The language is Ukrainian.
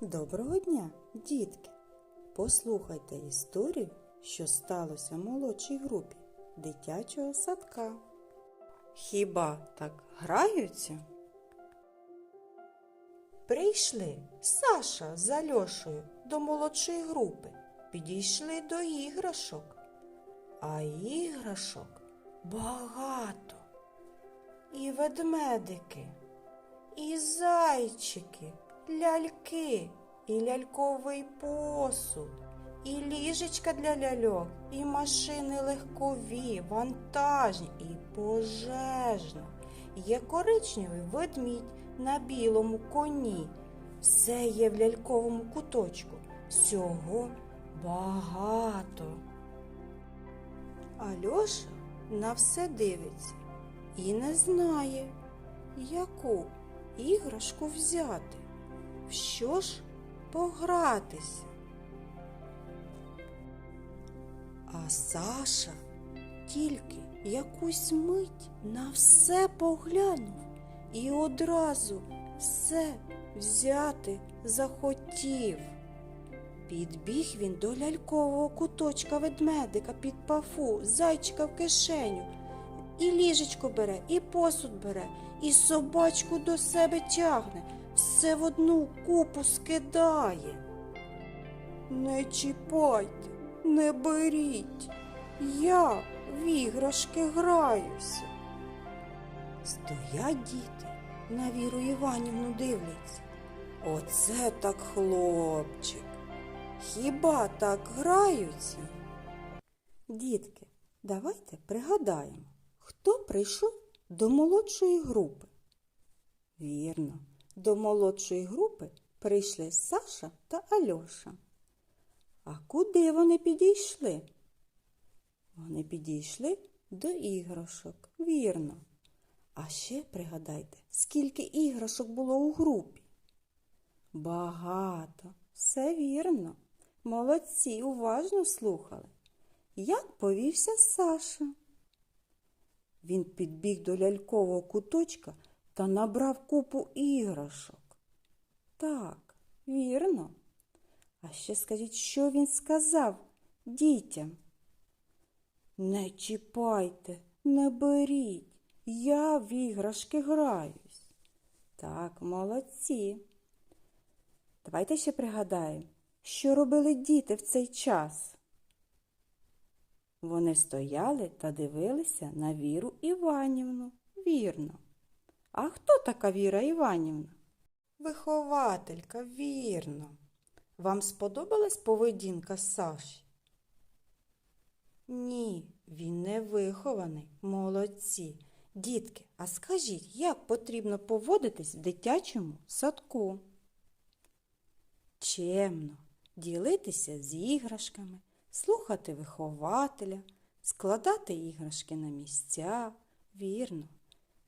Доброго дня, дітки! Послухайте історію, що сталося в молодшій групі дитячого садка. Хіба так граються? Прийшли Саша з Альошею до молодшої групи, підійшли до іграшок. А іграшок багато. І ведмедики, і зайчики, ляльки, і ляльковий посуд, і ліжечка для ляльок, і машини легкові, вантажні, і пожежна. Є коричневий ведмідь на білому коні. Все є в ляльковому куточку. Всього багато. Альоша на все дивиться і не знає, яку іграшку взяти, в що ж погратися. А Саша тільки якусь мить на все поглянув і одразу все взяти захотів. Підбіг він до лялькового куточка ведмедика під пафу, зайчика в кишеню. І ліжечко бере, і посуд бере, і собачку до себе тягне, все в одну купу скидає. Не чіпайте, не беріть, я в іграшки граюся. Стоять діти, на Віру Іванівну дивляться. Оце так хлопчик. Хіба так граються? Дітки, давайте пригадаємо, хто прийшов до молодшої групи. Вірно, до молодшої групи прийшли Саша та Альоша. А куди вони підійшли? Вони підійшли до іграшок, вірно. А ще пригадайте, скільки іграшок було у групі. Багато, все вірно. Молодці, уважно слухали. Як повівся Саша? Він підбіг до лялькового куточка та набрав купу іграшок. Так, вірно. А ще скажіть, що він сказав дітям? Не чіпайте, не беріть, я в іграшки граюсь. Так, молодці. Давайте ще пригадаємо, що робили діти в цей час. Вони стояли та дивилися на Віру Іванівну. Вірно. А хто така Віра Іванівна? Вихователька, вірно. Вам сподобалась поведінка Саші? Ні, він не вихований. Молодці. Дітки, а скажіть, як потрібно поводитись в дитячому садку? Чемно, ділитися з іграшками, слухати вихователя, складати іграшки на місця. Вірно.